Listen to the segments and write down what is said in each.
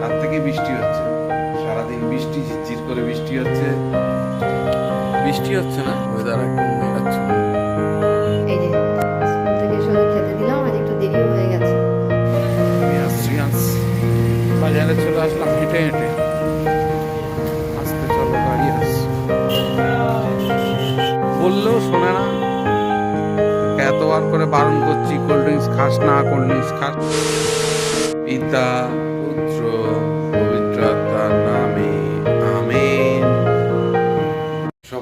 রাত থেকে বৃষ্টি হচ্ছে। সারাদিন বৃষ্টি ঝিরঝির করে বৃষ্টি হচ্ছে। বৃষ্টি হচ্ছে না? ওয়েদার একদম মেঘাচ্ছন্ন এই যে স্কুল থেকে এসে খেতে দিলাম আজ একটু দেরিও হয়ে গেছে। আমি আসছি আজ বাজারে চলে আসলাম হেঁটে হেঁটে। আসতে চলো গাড়ি আসছে। বললেও শোনে না। এতবার করে বারণ করছি কোল্ড ড্রিঙ্কস খাস না কোল্ড ড্রিঙ্কস খাস। পিতা পুত্র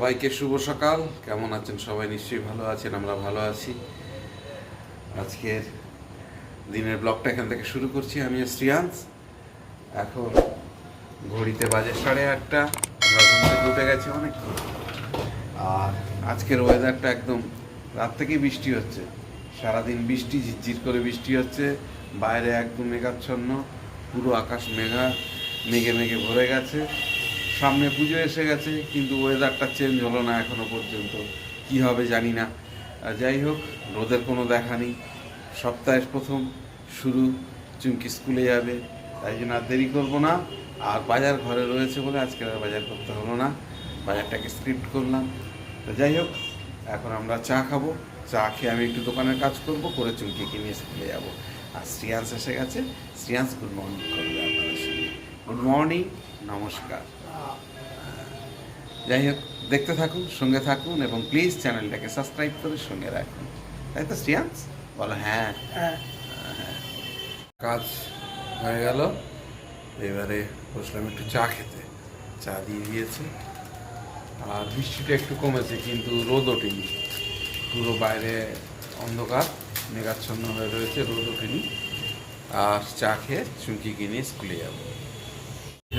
সবাইকে শুভ সকাল। কেমন আছেন সবাই? নিশ্চয়ই ভালো আছেন, আমরা ভালো আছি। আজকের দিনের ব্লগটা এখান থেকে শুরু করছি। আমি শ্রিয়াংশ। এখন ঘড়িতে বাজে সাড়ে আটটা। আমরা ঘুম থেকে উঠে গেছি অনেকক্ষণ। আর আজকের ওয়েদারটা একদম রাত থেকেই বৃষ্টি হচ্ছে। সারাদিন বৃষ্টি, ঝিরঝির করে বৃষ্টি হচ্ছে। বাইরে একদম মেঘাচ্ছন্ন। পুরো আকাশ মেঘা, মেঘে মেঘে ভরে গেছে। সামনে পুজো এসে গেছে, কিন্তু ওয়েদারটা চেঞ্জ হলো না এখনও পর্যন্ত। কি হবে জানি না। যাই হোক, রোদের কোনো দেখা নেই। সপ্তাহের প্রথম শুরু, চুমকি স্কুলে যাবে। তাই জন্য আর দেরি করব না। আর বাজার ঘরে রয়েছে বলে আজকে আর বাজার করতে হলো না। বাজারটাকে স্ক্রিপ্ট করলাম। তো যাই হোক, এখন আমরা চা খাব। চা খেয়ে আমি একটু দোকানের কাজ করব, করে চুমকিকে নিয়ে স্কুলে যাব। আর শ্রিয়াংশ এসে গেছে। শ্রিয়াংশ গুড মর্নিং করবে আপনাদের সঙ্গে। গুড মর্নিং নমস্কার। যাই হোক দেখতে থাকুন সঙ্গে থাকুন এবং প্লিজ চ্যানেলটাকে সাবস্ক্রাইব করে সঙ্গে রাখুন। তাই তো শ্রিয়াংশ বলো হ্যাঁ। কাজ হয়ে গেল। এবারে বসলাম একটু চা খেতে। চা দিয়ে দিয়েছে। আর বৃষ্টিটা একটু কমেছে কিন্তু রোদ ওঠেনি। পুরো বাইরে অন্ধকার মেঘাচ্ছন্ন হয়ে রয়েছে রোদ ওঠেনি। আর চা খেয়ে চুমকিকে কিনে স্কুলে যাব।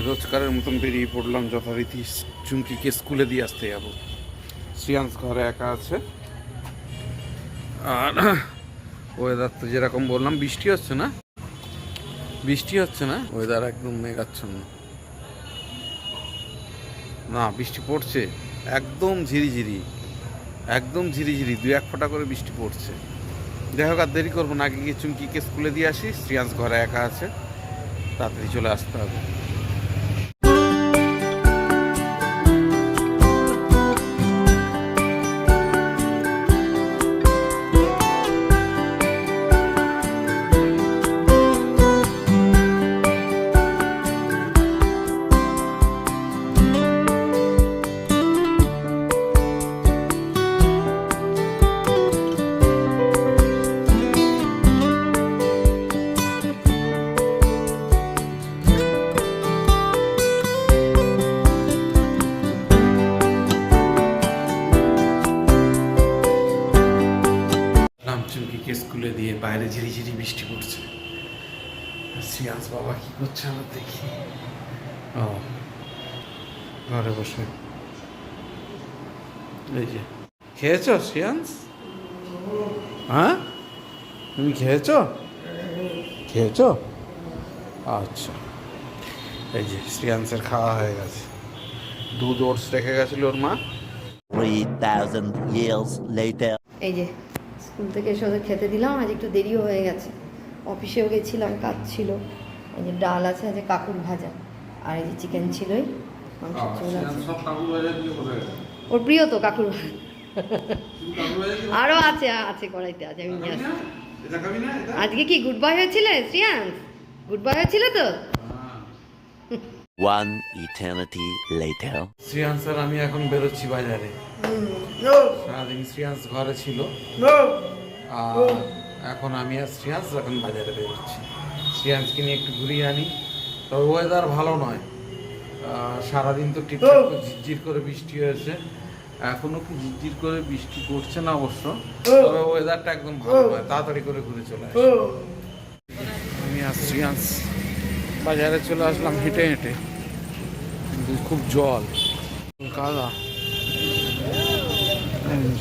রোজকারের মতন বেরিয়ে পড়লাম যথারীতি চুমকিকে স্কুলে দিয়ে আসতে যাব। শ্রিয়াংশ ঘরে একা আছে। আর ওয়েদার তো যেরকম বললাম, বৃষ্টি হচ্ছে না? বৃষ্টি হচ্ছে না? ওয়েদার একদম মেঘাচ্ছন্ন। না, বৃষ্টি পড়ছে। একদম ঝিরিঝিরি। একদম ঝিরিঝিরি। দু এক ফোঁটা করে বৃষ্টি পড়ছে। হোক, আর দেরি করব না। আগে গিয়ে চুমকিকে স্কুলে দিয়ে আসি। শ্রিয়াংশ ঘরে একা আছে। তাড়াতাড়ি চলে আসতে হবে। চুমকিকে স্কুলে দিয়ে বাইরে ঝিরিঝিরি বৃষ্টি পড়ছে। শ্রিয়াংশ বাবা কি করছে আমার দেখি। ও ঘরে বসে। এই যে খেয়েছ শ্রিয়াংশ হ্যাঁ? তুমি খেয়েছ? খেয়েছ? আচ্ছা। এই যে শ্রিয়াংশের খাওয়া হয়ে গেছে। দুধ ওটস রেখে গেছিল ওর মা। 3,000 years later. এই যে স্কুল থেকে এসে ওদের খেতে দিলাম। আজ একটু দেরিও হয়ে গেছে। অফিসেও গেছিলাম কাজ ছিল। এই যে ডাল আছে আজ কাকুর ভাজা। আর এই যে চিকেন ছিলই? ওর প্রিয় তো কাকুর আরও আছে আছে কড়াইতে আছে আমি নিয়ে আসছি। এটা খাবি না এটা? আজকে কি গুড বাই হয়েছিল শ্রিয়াংশ গুড বাই হয়েছিল তো? One eternity later. শ্রিয়াংশ আমি এখন বেরোচ্ছি বাজারে। সারাদিন শ্রিয়াংশ ঘরে ছিল। আর এখন আমি আর শ্রিয়াংশ এখন বাজারে বেরোচ্ছি। শ্রিয়াংশকে নিয়ে একটু ঘুরিয়ে আনি। তবে ওয়েদার ভালো নয়। সারাদিন তো করে ঝিরঝির করে বৃষ্টি হয়েছে। এখনও কি ঝিরঝির করে বৃষ্টি পড়ছে না অবশ্য। তবে ওয়েদারটা একদম ভালো নয়। তাড়াতাড়ি করে ঘুরে চলে আসি। আমি আর শ্রিয়াংশ বাজারে চলে আসলাম হেঁটে হেঁটে। খুব জল। কাদা।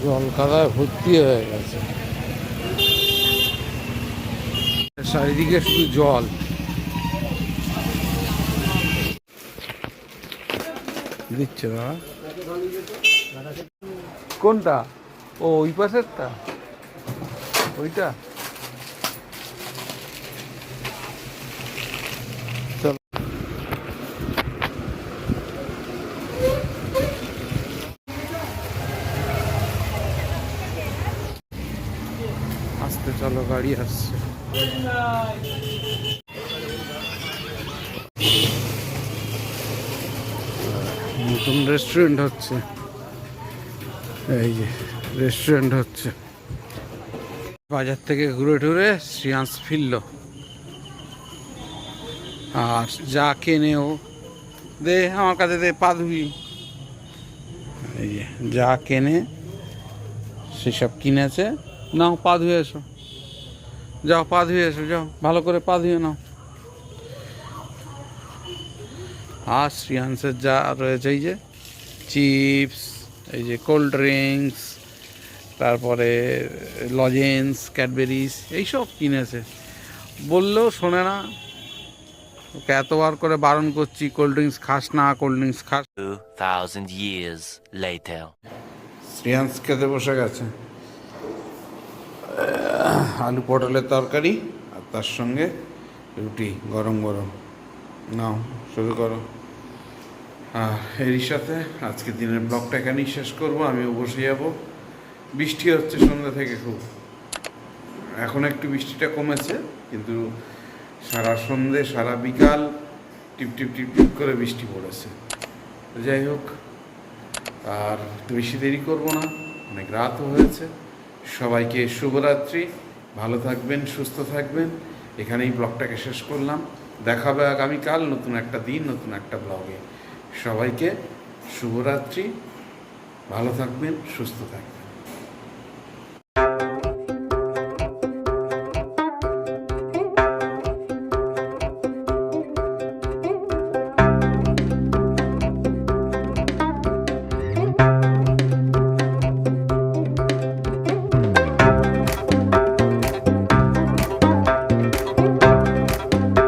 জল কাদায় ভর্তি হয়ে গেছে। চারিদিকে শুধু জল। দিচ্ছে না। কোনটা? ও, ওই পাশেরটা? ওইটা চল চলো, গাড়ি আসছে। নতুন রেস্টুরেন্ট হচ্ছে। এই যে রেস্টুরেন্ট হচ্ছে। বাজার থেকে ঘুরে টুরে শ্রিয়াংশ ফিরল। আর যা কেনেও দে আমার কাছে দে পা যে, যা কেনে, সেসব কিনেছে। নাও, পা ধুয়ে এসো। যাও পা ধুয়ে এসো যাও ভালো করে পা ধুয়ে নাও। আর শ্রিয়াংসের যা রয়েছে এই যে চিপস এই যে কোল্ড ড্রিঙ্কস তারপরে লজেন্স ক্যাডবেরিজ এইসব কিনেছে। বললেও শোনে না। ওকে এতবার করে বারণ করছি কোল্ড ড্রিঙ্কস খাস না কোল্ড ড্রিঙ্কস খাস। 2,000 years later. শ্রেয়াংস খেতে বসে গেছে। আলু পটলের তরকারি আর তার সঙ্গে রুটি, গরম গরম। নাও, শুরু করো। এরই সাথে আজকে দিনের ব্লগটা এখানেই শেষ করব। আমিও বসে যাব। বৃষ্টি হচ্ছে সন্ধ্যা থেকে খুব। এখন একটু বৃষ্টিটা কমেছে, কিন্তু সারা সন্ধে সারা বিকাল টিপ টিপ টিপ টিপ করে বৃষ্টি পড়েছে। যাই হোক, আর বেশি দেরি করব না। অনেক রাতও হয়েছে। সবাইকে শুভরাত্রি। ভালো থাকবেন, সুস্থ থাকবেন। এখানেই ব্লগটাকে শেষ করলাম। দেখা দেখাবে আগামীকাল নতুন একটা দিন, নতুন একটা ব্লগে। সবাইকে শুভরাত্রি। ভালো থাকবেন, সুস্থ থাকবেন।